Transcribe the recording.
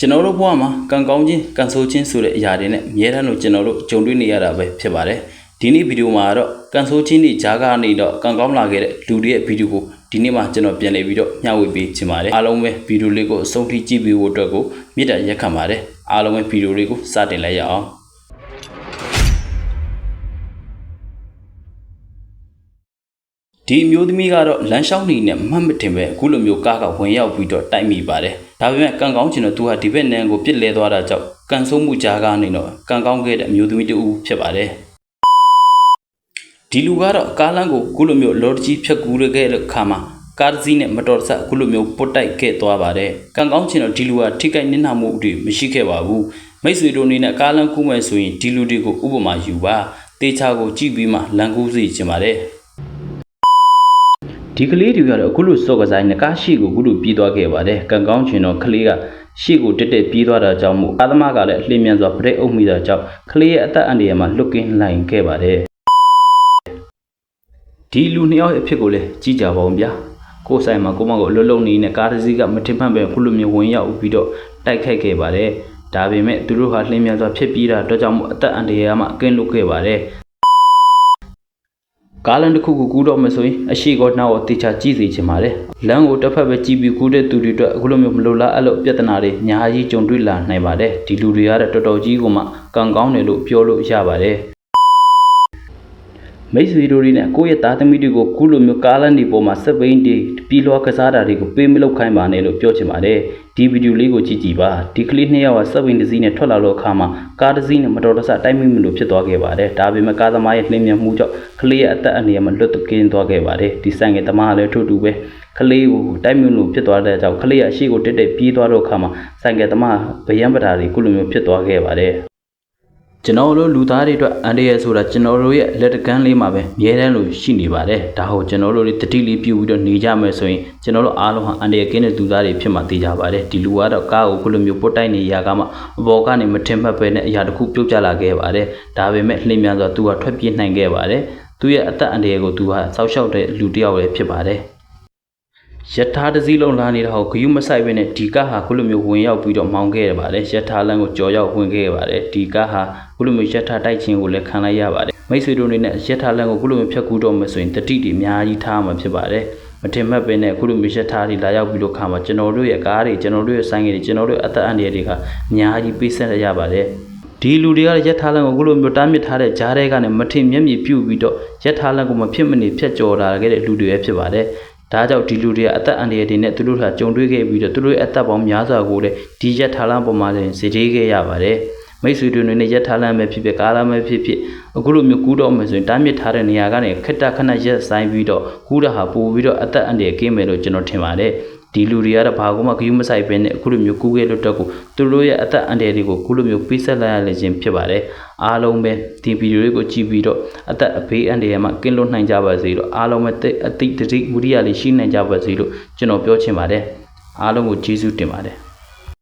ကျွန်တော်တို့ဘဝမှာကံကောင်းခြင်းကံဆိုးခြင်းဆိုတဲ့အရာတွေနဲ့အများတန်းလို့ကျွန်တော်တို့ကြုံတွေ့နေရတာပဲဖြစ်ပါတယ်ဒီနေ့ဗီဒီယိုမှာတော့ကံဆိုးခြင်းတွေဂျားကနေတော့ကံကောင်းလာခဲ့တဲ့လူတွေရဲ့ဗီဒီယိုကိုဒီနေ့မှာကျွန်တော်ပြန်လည်ပြီးတော့မျှဝေပေးချင်ပါတယ်အားလုံးပဲဗီဒီယိုလေးကိုအဆုံးထိကြည့်ပြီးဖို့အတွက်ကိုမေတ္တာရက်ခံပါတယ်အားလုံးပဲဗီဒီယိုလေးကိုစတင်လိုက်ရအောင်ဒီအမျိုးသမီးကတော့လမ်းလျှောက်နေနဲ့မှတ်မတင်ပဲအခုလိုမျိုးကားကဝင်ရောက်ပြီးတော့တိုက်မိပါတယ်။ ဒါပေမဲ့ကံကောင်းချင်တော့သူဟာဒီဘက်နန်းကိုပြစ်လဲသွားတာကြောင့်ကံဆုံးမှုကြားကားနေတော့ကံကောင်းခဲ့တဲ့အမျိုးသမီးတူဖြစ်ပါတယ်။ဒီလူကတော့ကားလမ်းကိုအခုလိုမျိုးလော်တကြီးဖြတ်ကူးရခဲ့တဲ့အခါမှာကားတစ်စီးနဲ့မတော်တဆအခုလိုမျိုးပုတ်တိုက်ခဲ့သွားပါတယ်။ကံကောင်းချင်တော့ဒီလူကထိခိုက်နစ်နာမှုတွေမရှိခဲ့ပါဘူး။မိတ်ဆွေတို့အနေနဲ့ကားလမ်းကူးမယ်ဆိုရင်ဒီလူတွေကိုဥပမာယူပါ။တေချာကိုကြည့်ပြီးမှလမ်းကူးစီချင်ပါတယ်။ ဒီကလေးတွေကတော့အခုလိုစော့ကစားနေကားရှိကိုအခုလိုပြေးသွားခဲ့ပါတယ်ကံကောင်းချင်တော့ကလေးကရှေ့ကိုတက်တက်ပြေးသွားတာကြောင့်မို့အာသမကလည်းအလင်းမြန်စွာပြိတ်အုပ်မိတာကြောင့်ကလေးရဲ့အသက်အန္တရာယ်မှာလွတ်ကင်းနိုင်ခဲ့ပါတယ်ဒီလူနှစ်ယောက်ရဲ့အဖြစ်ကိုလည်းကြည့်ကြပါဦးဗျာကိုယ်ဆိုင်မှာကိုမကိုအလွတ်လုံးနေနဲ့ကားတစ်စီးကမထင်မှတ်ပဲအခုလိုမျိုးဝင်ရောက်ပြီးတော့တိုက်ခိုက်ခဲ့ပါတယ်ဒါပေမဲ့သူတို့ဟာလှင်းမြန်စွာဖြစ်ပြီးတာတော့ကြောင့်မို့အသက်အန္တရာယ်မှာကင်းလွတ်ခဲ့ပါတယ် ကားလန်တစ်ခုကိုကူးတော့မယ်ဆိုရင်အရှိကောနောက်ကိုတေချာကြည့်စီချင်ပါတယ်လမ်းကိုတစ်ဖက်ပဲကြည့်ပြီးကူးတဲ့သူတွေအတွက်အခုလိုမျိုးမလိုလားအဲ့လိုပြဿနာတွေအများကြီးကြုံတွေ့လာနိုင်ပါတယ်ဒီလူတွေကတော့တော်တော်ကြီးကိုမှကံကောင်းတယ်လို့ပြောလို့ရပါတယ် မိတ်ဆွေတို့တွေနဲ့ကိုယ့်ရဲ့သားသမီးတွေကိုခုလိုမျိုးကားလန်းဒီပေါ်မှာစက်ပိန်းတွေပြီးလွှားကစားတာတွေကိုပေးမလုပ်ခိုင်းပါနဲ့လို့ပြောချင်ပါတယ်ဒီဗီဒီယိုလေးကိုကြည့်ကြည့်ပါဒီကလေးနှစ်ယောက်ကစက်ပိန်းတစ်စီးနဲ့ထွက်လာတော့အခါမှာကားတစ်စီးနဲ့မတော်တဆတိုက်မိမှုလို့ဖြစ်သွားခဲ့ပါတယ်ဒါပေမဲ့ကားသမားရဲ့နှင်းမြန်မှုကြောင့်ကလေးရဲ့အသက်အန္တရာယ်မှာလွတ်ကင်းသွားခဲ့ပါတယ်ဒီဆိုင်ငယ်သမားကလည်းထို့တူပဲကလေးကိုတိုက်မိလို့ဖြစ်သွားတဲ့ကြောင့်ကလေးရဲ့အရှိကိုတက်တက်ပြေးသွားတော့အခါမှာဆိုင်ငယ်သမားဗယံပဓာတွေခုလိုမျိုးဖြစ်သွားခဲ့ပါတယ် ကျွန်တော်တို့လူသားတွေအတွက်အန်တရယ်ဆိုတာကျွန်တော်တို့ရဲ့လက်တကမ်းလေးမှာပဲမြဲတမ်းလို့ရှိနေပါတယ်ဒါဟုတ်ကျွန်တော်တို့တွေတတိလေးပြုတ်ပြီးတော့နေကြမယ်ဆိုရင်ကျွန်တော်တို့အားလုံးဟာအန်တရယ်ကင်းတဲ့လူသားတွေဖြစ်မှသိကြပါတယ်ဒီလူကတော့ကားကိုခုလိုမျိုးပုတ်တိုက်နေရကမှအပေါ်ကနေမထင်မှတ်ပဲနဲ့အရာတစ်ခုပြုတ်ကျလာခဲ့ပါတယ်ဒါပေမဲ့လှိမ့်မြန်စွာသူကထွက်ပြေးနိုင်ခဲ့ပါတယ်သူရဲ့အသက်အန္တရာယ်ကိုသူဟာစောက်ရှောက်တဲ့လူတစ်ယောက်လည်းဖြစ်ပါတယ် ယထာတစ်စည်းလုံးလာနေတာကိုဂယုမဆိုင်ပဲနဲ့ဒီကားဟာခုလိုမျိုးဝင်ရောက်ပြီးတော့မောင်းခဲ့ရပါတယ်ယထာလမ်းကိုကြော်ရောက်ဝင်ခဲ့ရပါတယ်ဒီကားဟာခုလိုမျိုးယထာတိုက်ခြင်းကိုလည်းခံလိုက်ရပါတယ်မိတ်ဆွေတို့အနေနဲ့ယထာလမ်းကိုခုလိုမျိုးဖြတ်ကူးတော့မယ်ဆိုရင်တတိတွေအများကြီးထားမှာဖြစ်ပါတယ်မထင်မှတ်ပဲနဲ့ခုလိုမျိုးယထာတွေလာရောက်ပြီးတော့ခါမှာကျွန်တော်တို့ရဲ့ကားတွေကျွန်တော်တို့ရဲ့ဆိုင်ငယ်တွေကျွန်တော်တို့ရဲ့အသက်အန္တရာယ်တွေကအများကြီးပေးဆက်ရပါတယ်ဒီလူတွေကလည်းရက်ထားလန်ကိုခုလိုမျိုးတားမြစ်ထားတဲ့ဂျားတဲ့ကနေမထင်မျက်မြည်ပြုတ်ပြီးတော့ရက်ထားလန်ကိုမဖြစ်မနေဖြတ်ကျော်လာခဲ့တဲ့လူတွေပဲဖြစ်ပါတယ်။ ဒါကြောင့်ဒီလူတွေကအသက်အန္တရာယ်တွေနဲ့သူတို့ဟာကြုံတွေ့ခဲ့ပြီးတော့သူတို့ရဲ့အသက်ပေါင်းများစွာကိုလည်းဒီရက်ထားလန်ပေါ်မှာလည်းစည်သေးခဲ့ရပါတယ်။မိတ်ဆွေတွေနဲ့ရက်ထားလန်ပဲဖြစ်ဖြစ်ကားလမ်းပဲဖြစ်ဖြစ်အခုလိုမျိုးကူးတော့မယ်ဆိုရင်တားမြစ်ထားတဲ့နေရာကနေခက်တခဏရက်ဆိုင်ပြီးတော့ကူးတာဟာပို့ပြီးတော့အသက်အန္တရာယ်ကင်းမယ်လို့ကျွန်တော်ထင်ပါတယ်။ ဒီလူတွေကတော့ဘာမှဂရုမစိုက်ပဲနဲ့အခုလိုမျိုးကူးခဲ့လို့တက်ကိုသူတို့ရဲ့အသက်အန္တရာယ်တွေကိုအခုလိုမျိုးပေးဆက်လိုက်ရလေခြင်းဖြစ်ပါတယ်အားလုံးပဲဒီဗီဒီယိုလေးကိုကြည့်ပြီးတော့အသက်အဘေးအန္တရာယ်မှကင်းလွတ်နိုင်ကြပါစေလို့အားလုံးပဲအတိတ်တတိဝိရိယလေးရှိနိုင်ကြပါစေလို့ကျွန်တော်ပြောချင်ပါတယ်အားလုံးကိုကျေးဇူးတင်ပါတယ်